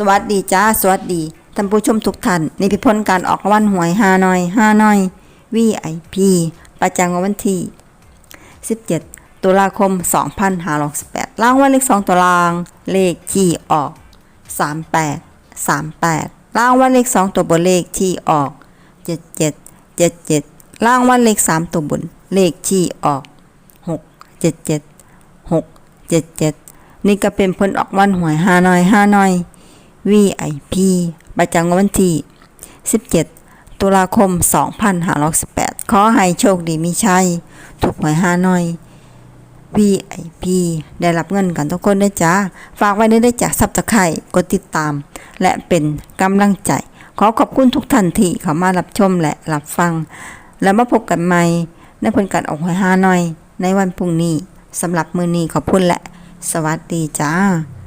สวัสดีจ้า สวัสดี ท่านผู้ชมทุกท่านในพิพลการออกรางวัลหวยฮานอยฮานอย VIP ประจำวันที่ 17 ตุลาคม 2568รางวัลเลข2ตัวราง เลขที่ออก 38 38รางวัลเลข2ตัวบนเลขที่ออก 77 77รางวัลเลข3ตัวบนเลขที่ออก 6 77 6 77นี่ก็เป็นผลออกวันหวยฮานอยฮานอย VIP ประจำวันที่ 17 ตุลาคม 2518 ขอให้โชคดีมีชัย ถูกหวยฮานอย VIP ได้รับเงินกันทุกคนด้วยจ้า ฝากไว้ด้วยได้จากซับสไครกดติดตาม และเป็นกำลังใจ ขอขอบคุณทุกท่านที่เข้ามารับชมและรับฟัง แล้วมาพบกันใหม่ในผลการออกหวยฮานอย ในวันพรุ่งนี้สำหรับมือนี้ขอบคุณและ สวัสดีจ้า